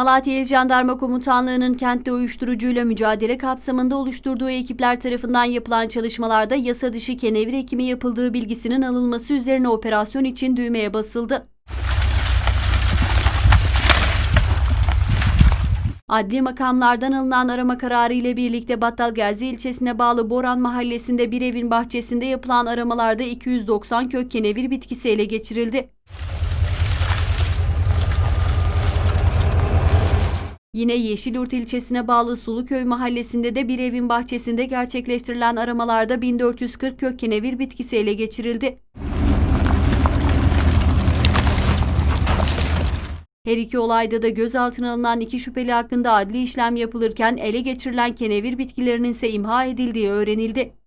Malatya İl Jandarma Komutanlığı'nın kentte uyuşturucuyla mücadele kapsamında oluşturduğu ekipler tarafından yapılan çalışmalarda yasa dışı kenevir ekimi yapıldığı bilgisinin alınması üzerine operasyon için düğmeye basıldı. Adli makamlardan alınan arama kararı ile birlikte Battalgazi ilçesine bağlı Boran mahallesinde bir evin bahçesinde yapılan aramalarda 290 kök kenevir bitkisi ele geçirildi. Yine Yeşilyurt ilçesine bağlı Suluköy mahallesinde de bir evin bahçesinde gerçekleştirilen aramalarda 1440 kök kenevir bitkisi ele geçirildi. Her iki olayda da gözaltına alınan iki şüpheli hakkında adli işlem yapılırken ele geçirilen kenevir bitkilerinin ise imha edildiği öğrenildi.